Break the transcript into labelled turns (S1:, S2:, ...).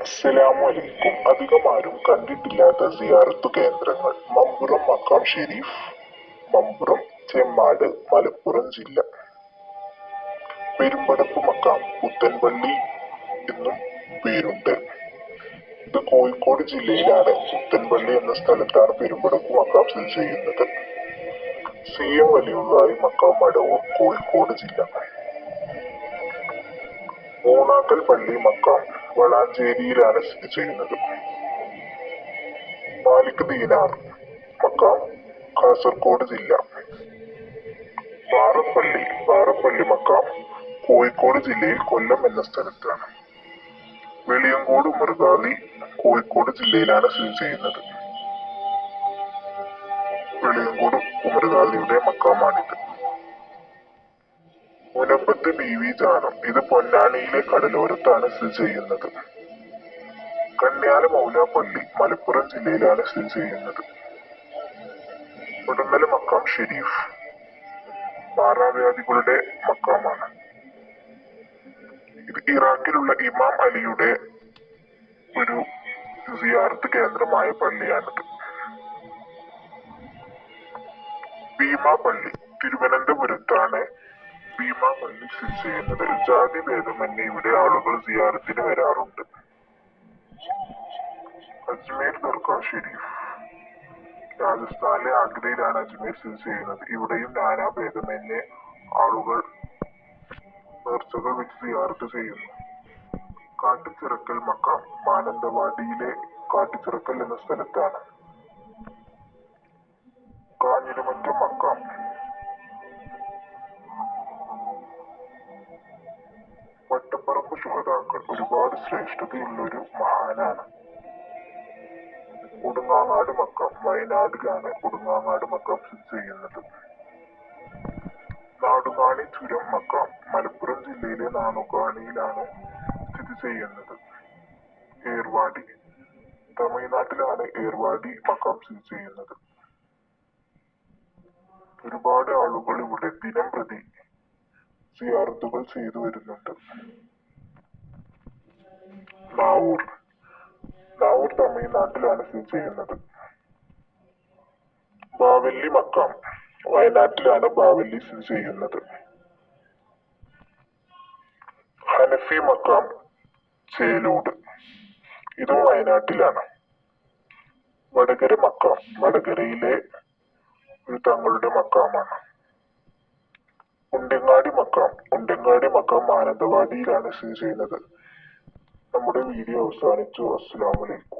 S1: അസ്സലാമലൈക്കും. ആരും കണ്ടിട്ടില്ലാത്ത സിയാറത്തു കേന്ദ്രങ്ങൾ. മമ്പുറം മക്കാം ഷെരീഫ് മമ്പുറം ചെമ്മാട് മലപ്പുറം ജില്ല. പെരുമ്പടപ്പ് മക്കാം പുത്തൻപള്ളി എന്നും പേരുണ്ട്. ഇത് കോഴിക്കോട് ജില്ലയിലാണ്. പുത്തൻപള്ളി എന്ന സ്ഥലത്താണ് പെരുമ്പടപ്പ് മക്കാം സ്ഥിതി ചെയ്യുന്നത്. സി എം വലിയുള്ളായി മക്കാം മടവൂർ കോഴിക്കോട് ജില്ല. മൂന്നാക്കൽ പള്ളി മക്കാം വളാഞ്ചേരിയിലാണ് സ്ഥിതി ചെയ്യുന്നത്. മാലിക് ദീനാർ മക്കാം കാസർഗോഡ് ജില്ല. പാറപ്പള്ളി പാറപ്പള്ളി മക്കാം കോഴിക്കോട് ജില്ലയിൽ കൊല്ലം എന്ന സ്ഥലത്താണ്. വെളിയങ്കോട് മൃഗാലി കോഴിക്കോട് ജില്ലയിലാണ് സ്ഥിതി ചെയ്യുന്നത്. വെളിയങ്കോട് ഉമർഗാലിയുടെ മക്കാമാണിത്. മുനമ്പത്ത് ബി വി ജാനം ഇത് പൊന്നാനിയിലെ കടലോരത്താണ് സ്ഥിതി ചെയ്യുന്നത്. കന്യാല മൗലാപ്പള്ളി മലപ്പുറം ജില്ലയിലാണ് സ്ഥിതി ചെയ്യുന്നത്. ഉടമല മക്കാം ഷെരീഫ്. മാറാവ്യാധികളുടെ മക്കാമാണ്. ഇത് ഇറാഖിലുള്ള ഇമാം അലിയുടെ ഒരു സിയാർത്ത് കേന്ദ്രമായ പള്ളിയാണിത്. ഭീമാ പള്ളി തിരുവനന്തപുരത്താണ് ഭീമാ പള്ളി സ്ഥിതി ചെയ്യുന്നത് ജാതി ഭേദമന്യേ ഇവിടെ ആളുകൾ സിയാറത്തിന് വരാറുണ്ട് അജ്മീർ ദർഗാ ഷെരീഫ് രാജസ്ഥാനിലെ ആഗ്രയിലാണ് അജ്മീർ സ്ഥിതി ചെയ്യുന്നത് ഇവിടെയും നാനാ ഭേദമന്യേ ആളുകൾ നേർച്ചകൾ വെച്ച് സിയാറത്ത് ചെയ്യുന്നു കാട്ടിച്ചിറക്കൽ മക്കാം മാനന്തവാടിയിലെ കാട്ടിച്ചിറക്കൽ എന്ന സ്ഥലത്താണ്. കാഞ്ഞിരമറ്റം മക്കാം. ഒരുപാട് ശ്രേഷ്ഠതയുള്ള ഒരു മഹാനാണ്. ഉടുങ്ങാങ്ങാട് മക്കം വയനാട്ടിലാണ് ഉടുങ്ങാങ്ങാട് മക്കം സ്ഥിതി ചെയ്യുന്നത്. നാടുകാണി ചുരം മക്കം മലപ്പുറം ജില്ലയിലെ നാടുകാണിയിലാണ് സ്ഥിതി ചെയ്യുന്നത്. ഏർവാടി തമിഴ്നാട്ടിലാണ് ഏർവാടി മക്കം സ്ഥിതി ചെയ്യുന്നത്. ഒരുപാട് ആളുകൾ ഇവിടെ ദിനം പ്രതി സിയാറത്തുകൾ ചെയ്തു വരുന്നുണ്ട്. നാവൂർ തമിഴ്നാട്ടിലാണ് സ്ഥിതി ചെയ്യുന്നത്. ബാവല്ലി മക്കാം. വയനാട്ടിലാണ് ബാവല്ലി സ്ഥിതി ചെയ്യുന്നത്. ഹനഫി മക്കാം ചേലൂട്. ഇതും വയനാട്ടിലാണ്. വടകര മക്കാം. വടകരയിലെ ഒരു തങ്ങളുടെ മക്കാമാണ്. ഉണ്ടങ്ങാടി മക്കാം. ഉണ്ടങ്ങാടി മക്കാം മാനന്തവാടിയിലാണ് സ്ഥിതി ചെയ്യുന്നത്. നമ്മുടെ വീഡിയോ അവസാനിച്ചു. അസ്സലാമലൈക്കും